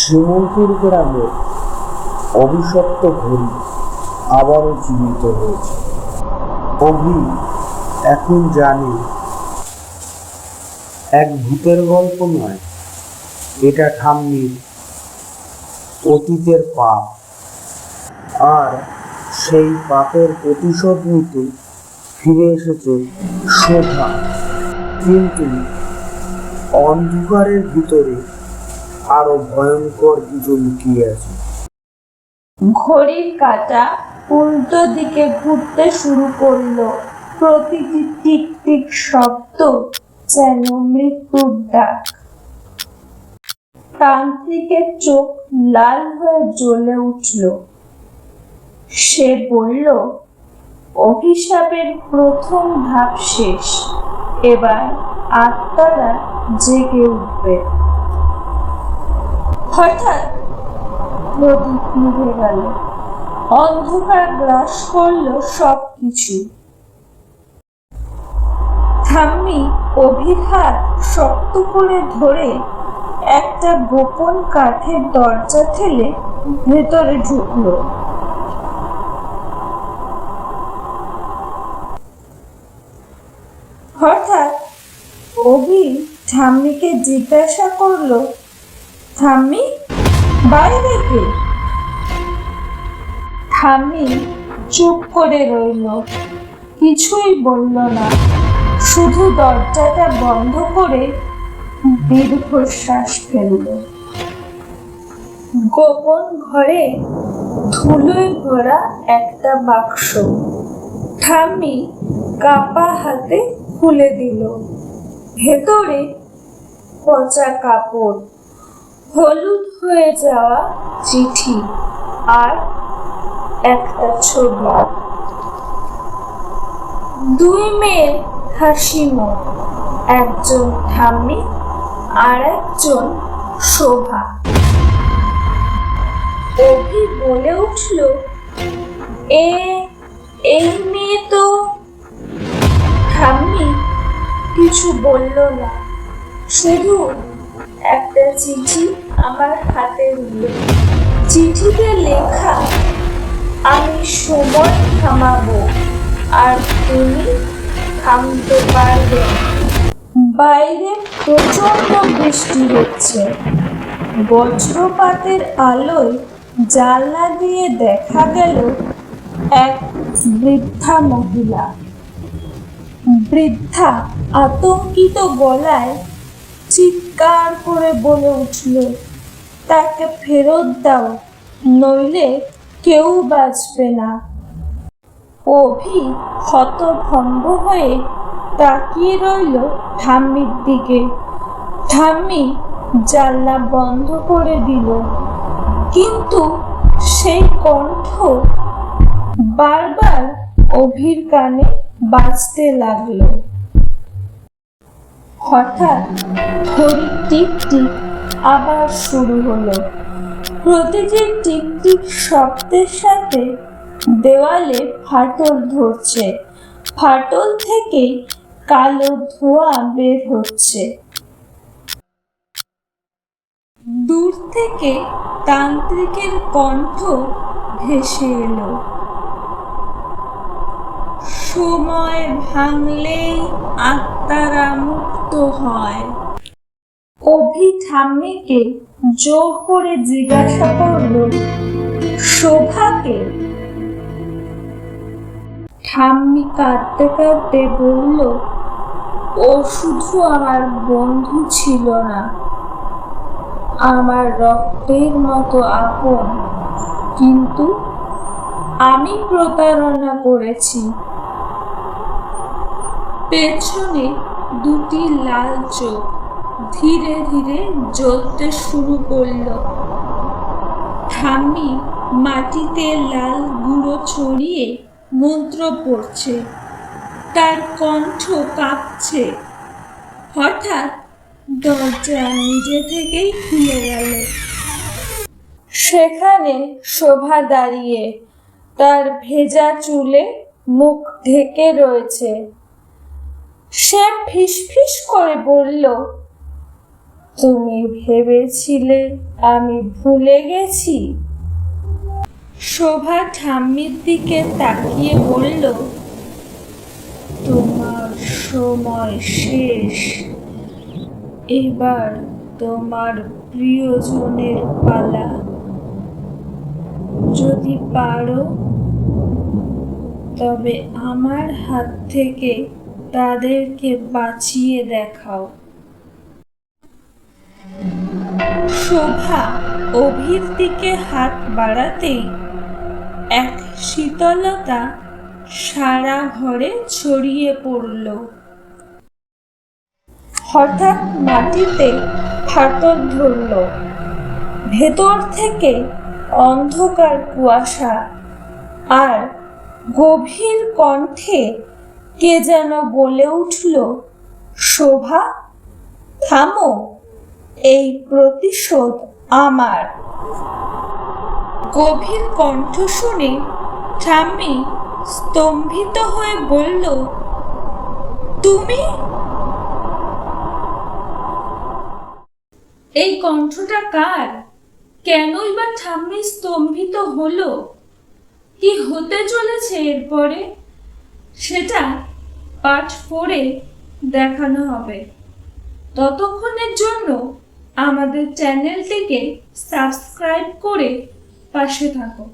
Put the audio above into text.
শ্রীমঙ্কুর গ্রামে অভিশপ্ত ঘড়ি আবারও জীবিত হয়েছে। অভি এখন জানি এক ভূতের গল্প নয়, এটা ঠাম্মির অতীতের পাপ। আর সেই পাপের প্রতিশোধ নিতে ফিরে এসেছে শোভা কিন্তু অন্ধকারের ভিতরে আরও ভয়ঙ্কর কিছু লুকিয়ে আছে। ঘড়ির কাঁটা উল্টো দিকে ঘুরতে শুরু করল। প্রতিটি টিক টিক শব্দ যেন মৃত্যুর ডাক। তান্ত্রিকের চোখ লাল হয়ে জ্বলে উঠল। সে বলল, অভিশাপের প্রথম ধাপ শেষ। এবার আত্মারা জেগে উঠবে। হঠাৎ প্রদীপ নিভে গেল। অন্ধকার গ্রাস করল অভির হাত শক্ত করে ধরে একটা গোপন কাঠের দরজা ঠেলে ভেতরে ঢুকলো। হঠাৎ অভি ঠাম্মিকে জিজ্ঞাসা করল, ঠাম্মি বাইরে কে ঠাম্মি চুপ করে রইল। কিছুই বলল না। শুধু দরজাটা বন্ধ করে দীর্ঘশ্বাস ফেলল। গোপন ঘরে ধুলোয় ভরা একটা বাক্স। ঠাম্মি কাপা হাতে খুলে দিল। ভেতরে পচা কাপড়, হলুদ হয়ে যাওয়া চিঠি আর একটা ছবি। দুই মেয়ের হাসি একজন ঠাম্মি আর একজন শোভা। অভি বলে উঠল, এ, এই মেয়ে তো ঠাম্মি কিছু বলল না, শুধু একটা চিঠি আমার হাতে দিল চিঠিতে লেখা, আমি সময় থামাবো, আর তুমি থামতে পারবে বাইরে প্রচণ্ড বৃষ্টি হচ্ছে। বজ্রপাতের আলোয় জানলা দিয়ে দেখা গেল এক বৃদ্ধা মহিলা। বৃদ্ধা আতঙ্কিত গলায় চিৎকার করে বলে উঠল তাকে ফেরত দাও, নইলে কেউ বাঁচবে না। অভি হতভম্ব হয়ে তাকিয়ে রইল ঠাম্মির দিকে। ঠাম্মি জানলা বন্ধ করে দিল, কিন্তু সেই কণ্ঠ বারবার অভির কানে বাজতে লাগল। হঠাৎ ঘড়ির টিক টিক আবার শুরু হলো। প্রতিটি টিক টিক শব্দের সাথে দেওয়ালে ফাটল ধরছে। ফাটল থেকে কালো ধোঁয়া বের হচ্ছে। দূর থেকে তান্ত্রিকের কণ্ঠ ভেসে এলো। সময় ভাঙলেই আত্মারা মুক্ত হয়। অভি ঠাম্মিকে জোর করে জিজ্ঞাসা করল, শোভাকে? ঠাম্মি কাঁদতে কাঁদতে বলল ও শুধু আমার বন্ধু ছিল না। আমার রক্তের মতো আপন। কিন্তু আমি প্রতারণা করেছি। পেছনে দুটি লাল চোখ। ধীরে ধীরে জ্বলতে শুরু করল। ঠাম্মি মাটিতে লাল গুঁড়ো ছড়িয়ে মন্ত্র পড়ছে। তার কণ্ঠ কাঁপছে। হঠাৎ দরজা নিজে থেকেই খুলে গেল। সেখানে শোভা দাঁড়িয়ে তার ভেজা চুলে মুখ ঢেকে রয়েছে। সে ফিসফিস করে বলল তুমি ভেবেছিলে আমি ভুলে গেছি? শোভা ঠাম্মির দিকে তাকিয়ে বলল, তোমার সময় শেষ। এবার তোমার প্রিয়জনের পালা। যদি পারো, তবে আমার হাত থেকে তাদেরকে বাঁচিয়ে দেখাও। শোভা অভির দিকে হাত বাড়াতেই এক শীতলতা সারা ঘরে ছড়িয়ে পড়ল। হঠাৎ মাটিতে ফাটল ধরল। ভেতর থেকে অন্ধকার কুয়াশা আর গভীর কণ্ঠে কে যেন বলে উঠল, শোভা, থামো। এই প্রতিশোধ আমার। গভীর কণ্ঠ শুনে ঠাম্মি স্তম্ভিত হয়ে বলল, তুমি? এই কণ্ঠটা কার? কেনই বা ঠাম্মি স্তম্ভিত হলো? কি হতে চলেছে এরপরে? সেটা পাঠ পড়ে দেখানো হবে। ততক্ষণের জন্য আমাদের চ্যানেলটিকে সাবস্ক্রাইব করে পাশে থাকো।